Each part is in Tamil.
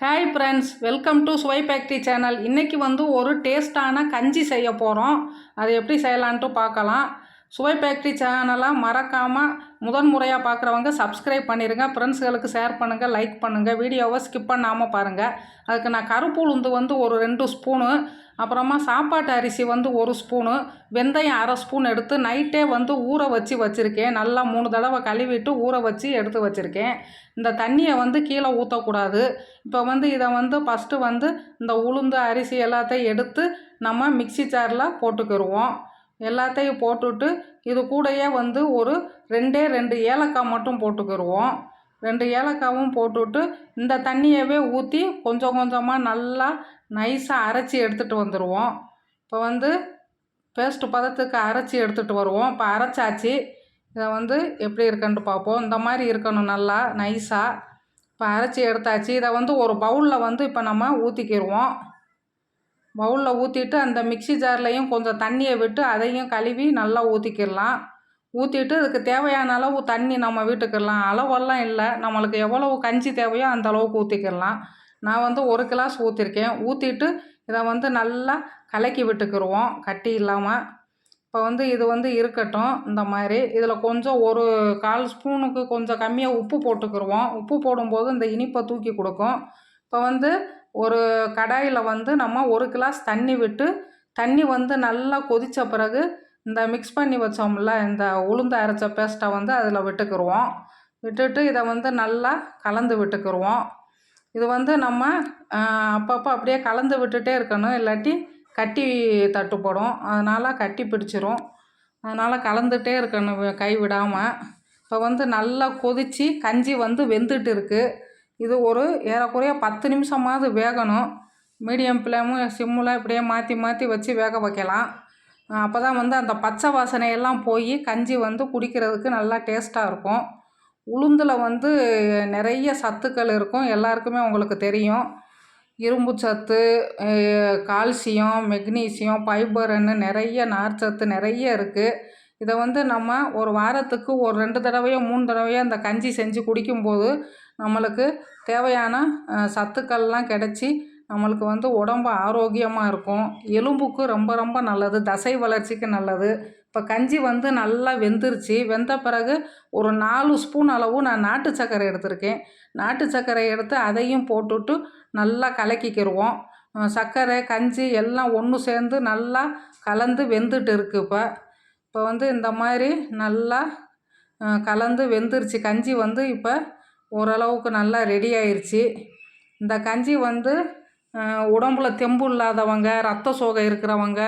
ஹாய் ஃப்ரெண்ட்ஸ் வெல்கம் டு சுவை ஃபேக்ட்ரி சேனல் இன்றைக்கி வந்து ஒரு டேஸ்ட்டான கஞ்சி செய்ய போகிறோம் அது எப்படி செய்யலான்ட்டு பார்க்கலாம். சுவை ஃபேக்ட்ரி சேனலாக மறக்காமல் முதன் முறையாக பார்க்குறவங்க சப்ஸ்கிரைப் பண்ணிடுங்க ஃப்ரெண்ட்ஸுகளுக்கு ஷேர் பண்ணுங்கள் லைக் பண்ணுங்கள் வீடியோவை ஸ்கிப் பண்ணாமல் பாருங்கள் அதுக்கு நான் கருப்பு உளுந்து வந்து ஒரு ரெண்டு ஸ்பூனு அப்புறமா சாப்பாட்டு அரிசி வந்து ஒரு ஸ்பூனு வெந்தயம் அரை ஸ்பூன் எடுத்து நைட்டே வந்து ஊற வச்சு வச்சுருக்கேன். நல்லா மூணு தடவை கழுவிட்டு ஊற வச்சு எடுத்து வச்சுருக்கேன். இந்த தண்ணியை வந்து கீழே ஊற்றக்கூடாது இப்போ வந்து இதை வந்து ஃபஸ்ட்டு வந்து இந்த உளுந்து அரிசி எல்லாத்தையும் எடுத்து நம்ம மிக்ஸி ஜாரில் போட்டுக்கிடுவோம் எல்லாத்தையும் போட்டுட்டு இது கூடயே வந்து ஒரு ரெண்டே ரெண்டு ஏலக்காய் மட்டும் போட்டுக்கிடுவோம் ரெண்டு ஏலக்காவும் போட்டுவிட்டு இந்த தண்ணியவே ஊற்றி கொஞ்சம் கொஞ்சமாக நல்லா நைஸாக அரைச்சி எடுத்துகிட்டு வந்துடுவோம் இப்போ வந்து பேஸ்ட்டு பதத்துக்கு அரைச்சி எடுத்துகிட்டு வருவோம். இப்போ அரைச்சாச்சு. இதை வந்து எப்படி இருக்குன்ட்டு பார்ப்போம் இந்த மாதிரி இருக்கணும் நல்லா நைஸாக இப்போ அரைச்சி எடுத்தாச்சு. இதை வந்து ஒரு பவுலில் வந்து இப்போ நம்ம ஊற்றிக்கிடுவோம் பவுலில் ஊற்றிட்டு அந்த மிக்ஸி ஜார்லையும் கொஞ்சம் தண்ணியை விட்டு அதையும் கழுவி நல்லா ஊற்றிக்கிடலாம் ஊற்றிட்டு அதுக்கு தேவையான அளவு தண்ணி நம்ம வீட்டுக்கிடலாம். அளவெல்லாம் இல்லை. நம்மளுக்கு எவ்வளவு கஞ்சி தேவையோ அந்த அளவுக்கு ஊற்றிக்கிடலாம் நான் வந்து ஒரு கிளாஸ் ஊற்றிருக்கேன் ஊற்றிட்டு இதை வந்து நல்லா கலக்கி விட்டுக்கிடுவோம் கட்டி இல்லாமல் இப்போ வந்து இது வந்து இருக்கட்டும் இந்த மாதிரி. இதில் கொஞ்சம் ஒரு கால் ஸ்பூனுக்கு கொஞ்சம் கம்மியாக உப்பு போட்டுக்கிடுவோம். உப்பு போடும்போது இந்த இனிப்பை தூக்கி கொடுக்கும். இப்போ வந்து ஒரு கடாயில் வந்து நம்ம ஒரு கிளாஸ் தண்ணி விட்டு தண்ணி வந்து நல்லா கொதித்த பிறகு இந்த மிக்ஸ் பண்ணி வச்சோம்ல இந்த உளுந்து அரைச்ச பேஸ்ட்டை வந்து அதில் விட்டுக்கிடுவோம் விட்டுட்டு இதை வந்து நல்லா கலந்து விட்டுக்கிடுவோம் இது வந்து நம்ம அப்பப்போ அப்படியே கலந்து விட்டுட்டே இருக்கணும். இல்லாட்டி கட்டி தட்டுப்படும். அதனால் கட்டி பிடிச்சிரும். அதனால் கலந்துகிட்டே இருக்கணும் கை விடாமல் இப்போ வந்து நல்லா கொதித்து கஞ்சி வந்து வெந்துட்டு இருக்குது இது ஒரு ஏறக்குறைய பத்து நிமிஷமாவது வேகணும். மீடியம் ஃப்ளேமும் சிம்மில் இப்படியே மாற்றி மாற்றி வச்சு வேக வைக்கலாம். அப்போ தான் வந்து அந்த பச்சை வாசனையெல்லாம் போய் கஞ்சி வந்து குடிக்கிறதுக்கு நல்லா டேஸ்ட்டாக இருக்கும். உளுந்தில் வந்து நிறைய சத்துக்கள் இருக்கும். எல்லாருக்குமே உங்களுக்கு தெரியும். இரும்பு சத்து கால்சியம் மெக்னீசியம் ஃபைபர்னு நிறைய நார்ச்சத்து நிறைய இருக்குது இதை வந்து நம்ம ஒரு வாரத்துக்கு ஒரு ரெண்டு தடவையோ மூணு தடவையோ அந்த கஞ்சி செஞ்சு குடிக்கும்போது நம்மளுக்கு தேவையான சத்துக்கள்லாம் கிடச்சி நம்மளுக்கு வந்து உடம்பு ஆரோக்கியமாக இருக்கும். எலும்புக்கு ரொம்ப ரொம்ப நல்லது தசை வளர்ச்சிக்கு நல்லது. இப்போ கஞ்சி வந்து நல்லா வெந்துருச்சு. வெந்த பிறகு ஒரு நாலு ஸ்பூன் அளவு நான் நாட்டு சர்க்கரை எடுத்திருக்கேன். நாட்டு சர்க்கரை எடுத்து அதையும் போட்டுட்டு நல்லா கலக்கிக்கிடுவோம் சர்க்கரை கஞ்சி எல்லாம் ஒன்று சேர்ந்து நல்லா கலந்து வெந்துட்டு இருக்குது இப்போ. இப்போ வந்து இந்த மாதிரி நல்லா கலந்து வெந்துருச்சு. கஞ்சி வந்து இப்போ ஓரளவுக்கு நல்லா ரெடி ஆயிடுச்சு இந்த கஞ்சி வந்து உடம்புல தெம்பு இல்லாதவங்க ரத்த சோகை இருக்கிறவங்க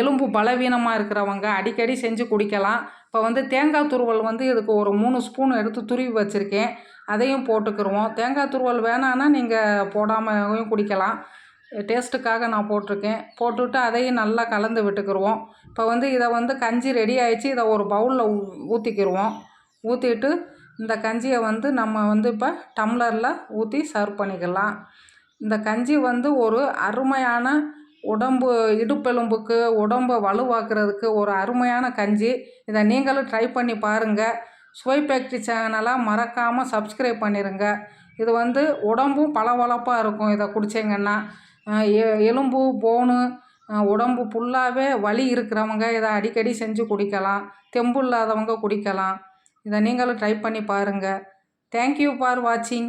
எலும்பு பலவீனமாக இருக்கிறவங்க அடிக்கடி செஞ்சு குடிக்கலாம். இப்போ வந்து தேங்காய் துருவல் வந்து இதுக்கு ஒரு மூணு ஸ்பூன் எடுத்து துருவி வச்சுருக்கேன். அதையும் போட்டுக்கிருவோம். தேங்காய் துருவல் வேணான்னா நீங்கள் போடாமையும் குடிக்கலாம். டேஸ்ட்டுக்காக நான் போட்டிருக்கேன். போட்டுவிட்டு அதையும் நல்லா கலந்து விட்டுக்கிருவோம். இப்போ வந்து இதை வந்து கஞ்சி ரெடி ஆயிடுச்சு. இதை ஒரு பவுலில் ஊற்றிக்கிருவோம் ஊற்றிட்டு இந்த கஞ்சியை வந்து நம்ம வந்து இப்போ டம்ளரில் ஊற்றி சர்வ் பண்ணிக்கலாம். இந்த கஞ்சி வந்து ஒரு அருமையான உடம்பு இடுப்பெலும்புக்கு உடம்பை வலுவாக்குறதுக்கு ஒரு அருமையான கஞ்சி. இதை நீங்களும் ட்ரை பண்ணி பாருங்கள் சுவை ஃபேக்ட்ரி சேனலாக மறக்காமல் சப்ஸ்கிரைப் பண்ணிடுங்க இது வந்து உடம்பும் பளபளப்பாக இருக்கும் இதை குடிச்சிங்கன்னா. எ எலும்பு போனு உடம்பு ஃபுல்லாகவே வலி இருக்கிறவங்க இதை அடிக்கடி செஞ்சு குடிக்கலாம். தெம்பு இல்லாதவங்க குடிக்கலாம். இதை நீங்களும் ட்ரை பண்ணி பாருங்கள் தேங்க்யூ ஃபார் வாட்சிங்